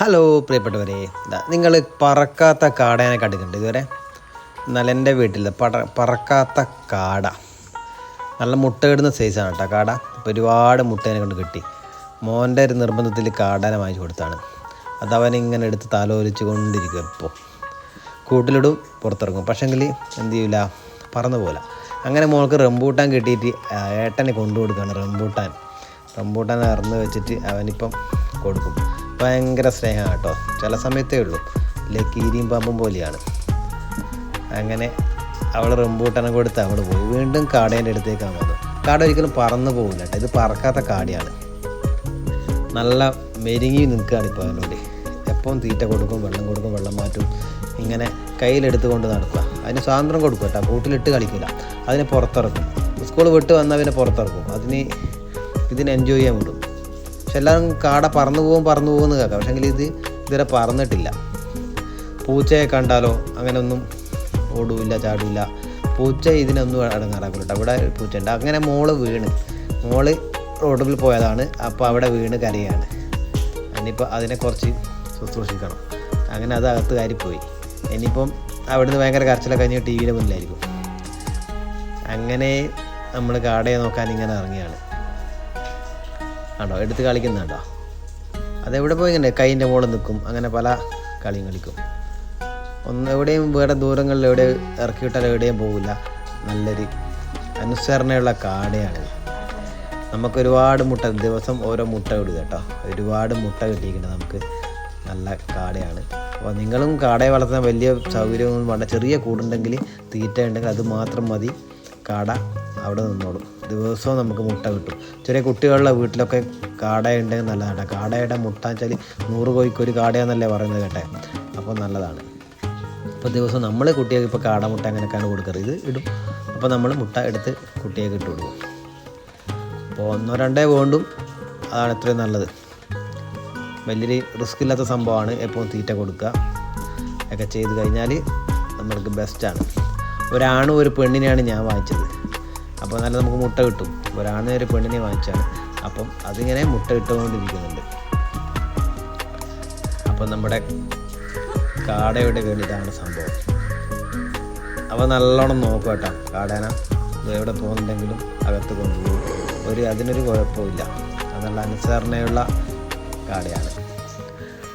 Hello പ്രിയപ്പെട്ടവരെ. നിങ്ങൾ പറക്കാത്ത കാടേനെ കണ്ടിട്ടുണ്ട് ഇതുവരെ. എന്നാൽ എന്റെ വീട്ടിൽ പട പറക്കാത്ത കാട. നല്ല മുട്ടയിടുന്ന സൈസാണ് കേട്ടോ കാട. അപ്പോൾ ഒരുപാട് മുട്ടേനെ കൊണ്ട് കിട്ടി. മോന്റെ ഒരു നിർബന്ധത്തിൽ കാടനെ വാങ്ങിച്ചു കൊടുത്താണ്. അത് അവനിങ്ങനെ എടുത്ത് താലോലിച്ചു കൊണ്ടിരിക്കും ഇപ്പോൾ കൂട്ടിലിടും പുറത്തിറങ്ങും. പക്ഷേങ്കിൽ എന്ത് ചെയ്യില്ല പറന്നു പോലെ അങ്ങനെ മോൾക്ക് റംബൂട്ടാൻ കിട്ടിയിട്ട് ഏട്ടനെ കൊണ്ടു കൊടുക്കുകയാണ് റംബൂട്ടാൻ. റംബൂട്ടാൻ അറന്ന് വെച്ചിട്ട് അവനിപ്പം കൊടുക്കും. ഭയങ്കര സ്നേഹമാണ് കേട്ടോ. ചില സമയത്തേ ഉള്ളൂ. ഇല്ലേ കീരിയും പാമ്പും പോലെയാണ്. അങ്ങനെ അവൾ റംബൂട്ടാനെ കൊടുത്ത് അവൾ പോയി. വീണ്ടും കാടേന്റെ അടുത്തേക്കാണ് വന്നു കാട ഒരിക്കലും പറന്നു പോകില്ല കേട്ടോ. ഇത് പറക്കാത്ത കാടിയാണ്. നല്ല മെരുങ്ങി നിൽക്കുകയാണ് ഇപ്പോൾ അതിനോട് എപ്പം തീറ്റ കൊടുക്കും വെള്ളം കൊടുക്കും വെള്ളം മാറ്റും. ഇങ്ങനെ കയ്യിലെടുത്ത് കൊണ്ട് നടക്കുക. അതിന് സ്വാതന്ത്ര്യം കൊടുക്കും കേട്ടോ. കൂട്ടിലിട്ട് കളിക്കില്ല. അതിനെ പുറത്തിറക്കും. സ്കൂൾ വിട്ട് വന്നാൽ പിന്നെ പുറത്തിറക്കും. അതിന് ഇതിന് എൻജോയ് ചെയ്യാൻ വിടും പക്ഷെ എല്ലാവരും കാട പറന്നു പോകും പറന്നു പോകുമെന്ന് കേൾക്കാം. പക്ഷെങ്കിൽ ഇത് ഇതുവരെ പറന്നിട്ടില്ല. പൂച്ചയെ കണ്ടാലോ? അങ്ങനെയൊന്നും ഓടൂല്ല ചാടില്ല പൂച്ച ഇതിനൊന്നും അടങ്ങാറാക്കില്ല കേട്ടോ ഇവിടെ പൂച്ചയുണ്ട്. അങ്ങനെ മോൾ വീണ്. മോൾ റോഡിൽ പോയതാണ്. അപ്പോൾ അവിടെ വീണ് കരയാണ്. ഇനിയിപ്പോൾ അതിനെ കുറച്ച് ശുശ്രൂഷിക്കണം. അങ്ങനെ അത് അകത്ത് കയറിപ്പോയി. ഇനിയിപ്പം അവിടുന്ന് ഭയങ്കര കരച്ചിലൊക്കെ കഴിഞ്ഞ് ടി വിയുടെ മുന്നിലായിരിക്കും. അങ്ങനെ നമ്മൾ കാടയെ നോക്കാൻ ഇങ്ങനെ ഇറങ്ങിയാണ് ആണോ? എടുത്ത് കളിക്കുന്നുണ്ടോ? അതെവിടെ പോയി ഇങ്ങനെ കൈന്റെ മുകളിൽ നിൽക്കും അങ്ങനെ പല കളിയും കളിക്കും. ഒന്ന് എവിടെയും വേറെ ദൂരങ്ങളിൽ എവിടെ ഇറക്കി എവിടെയും പോകില്ല നല്ലൊരു അനുസരണയുള്ള കാടയാണ്. നമുക്ക് ഒരുപാട് മുട്ട ദിവസം ഓരോ മുട്ട ഇടുക കേട്ടോ. ഒരുപാട് മുട്ട കിട്ടിയിരിക്കുന്നത് നമുക്ക് നല്ല കാടയാണ്. അപ്പോൾ നിങ്ങളും കാടയെ വളർത്താൻ വലിയ സൗകര്യമൊന്നും വേണ്ട ചെറിയ കൂടുണ്ടെങ്കിൽ തീറ്റ ഉണ്ടെങ്കിൽ അത് മാത്രം മതി. കാട അവിടെ നിന്നോളും. ദിവസവും നമുക്ക് മുട്ട കിട്ടും. ചെറിയ കുട്ടികളുടെ വീട്ടിലൊക്കെ കാട ഉണ്ടെങ്കിൽ നല്ലതാണ്. കാടയുടെ മുട്ട വെച്ചാൽ നൂറ് കോഴിക്ക് ഒരു പറയുന്നത് കേട്ടെ? അപ്പോൾ നല്ലതാണ്. അപ്പോൾ ദിവസം നമ്മൾ കുട്ടികൾക്ക് ഇപ്പോൾ കാട മുട്ട അങ്ങനെയൊക്കെയാണ് കൊടുക്കാറ്? ഇത് ഇടും. അപ്പോൾ നമ്മൾ മുട്ട എടുത്ത് കുട്ടികൾക്ക് ഇട്ട് കൊടുക്കും. അപ്പോൾ ഒന്നോ രണ്ടേ വേണ്ടും അതാണ് എത്രയും നല്ലത്. വലിയൊരു റിസ്ക് ഇല്ലാത്ത സംഭവമാണ് എപ്പോഴും തീറ്റ കൊടുക്കുക. ഒക്കെ ചെയ്ത് കഴിഞ്ഞാൽ നമ്മൾക്ക് ബെസ്റ്റാണ് ഒരാണും ഒരു പെണ്ണിനെയാണ് ഞാൻ വാങ്ങിച്ചത്. അപ്പോൾ നല്ല നമുക്ക് മുട്ട കിട്ടും. ഒരാണും ഒരു പെണ്ണിനെ വാങ്ങിച്ചാണ്. അപ്പം അതിങ്ങനെ മുട്ട ഇട്ടുകൊണ്ടിരിക്കുന്നുണ്ട്. അപ്പം നമ്മുടെ കാടയുടെ വേണ്ടി ഇതാണ് സംഭവം. അപ്പോൾ നല്ലോണം നോക്കും കേട്ടോ. കാടേന എവിടെ പോകുന്നുണ്ടെങ്കിലും അകത്ത് കൊണ്ടുപോകും. ഒരു അതിനൊരു കുഴപ്പമില്ല. നല്ല അനുസരണയുള്ള കാടയാണ്.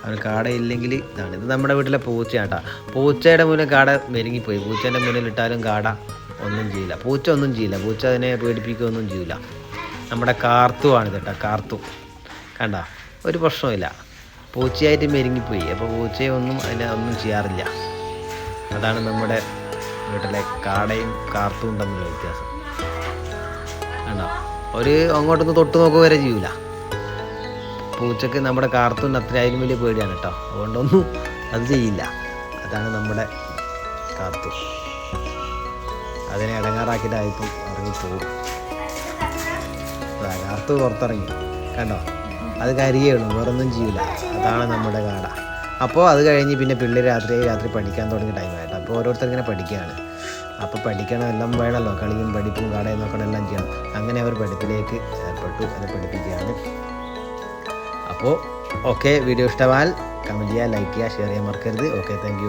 അവന് കാടയില്ലെങ്കിൽ ഇതാണ്. ഇത് നമ്മുടെ വീട്ടിലെ പൂച്ചയാട്ടാ. പൂച്ചയുടെ മുന്നിൽ കാട മെരുങ്ങിപ്പോയി. പൂച്ചേന്റെ മുന്നിൽ ഇട്ടാലും കാട ഒന്നും ചെയ്യില്ല. പൂച്ച ഒന്നും ചെയ്യില്ല. പൂച്ച അതിനെ പേടിപ്പിക്കുകയൊന്നും ചെയ്യില്ല. നമ്മുടെ കാർത്തുവാണ് കേട്ടോ കാർത്തു. കണ്ട? ഒരു പ്രശ്നമില്ല പൂച്ചയായിട്ട് മെരുങ്ങിപ്പോയി. അപ്പോൾ പൂച്ചയെ ഒന്നും അതിനെ ഒന്നും ചെയ്യാറില്ല. അതാണ് നമ്മുടെ വീട്ടിലെ കാടയും കാർത്തും തമ്മിലുള്ള വ്യത്യാസം. കണ്ടോ? ഒരു അങ്ങോട്ടൊന്ന് തൊട്ട് നോക്കുക വരെ ചെയ്യൂല. പൂച്ചക്ക് നമ്മുടെ കാർത്തൂൺ അത്ര അതിലും വലിയ പേടിയാണ് കേട്ടോ. അതുകൊണ്ടൊന്നും അത് ചെയ്യില്ല. അതാണ് നമ്മുടെ കാർത്തൂൺ അതിനെ ഇടങ്ങാറാക്കിയിട്ടായിരിക്കും ഇറങ്ങിപ്പോകും കാർത്തു പുറത്തിറങ്ങി. കണ്ടോ? അത് കരികയുള്ളൂ വേറൊന്നും ചെയ്യില്ല അതാണ് നമ്മുടെ കാട. അപ്പോൾ അത് കഴിഞ്ഞ് പിന്നെ പിള്ളേർ രാത്രി രാത്രി പഠിക്കാൻ തുടങ്ങിയ ടൈമായിട്ട് അപ്പോൾ ഓരോരുത്തർ ഇങ്ങനെ പഠിക്കുകയാണ്. അപ്പോൾ പഠിക്കണം എല്ലാം വേണമല്ലോ. കളിയും പഠിപ്പും കാടയും നോക്കണം എല്ലാം ചെയ്യണം. അങ്ങനെ അവർ പഠിപ്പിലേക്ക് ഏർപ്പെട്ടു അത് പഠിപ്പിക്കുകയാണ്. അപ്പോൾ ഓക്കെ വീഡിയോ ഇഷ്ടമായാൽ കമന്റ് ചെയ്യുക ലൈക്ക് ചെയ്യുക ഷെയർ ചെയ്യാൻ മറക്കരുത്. Okay thank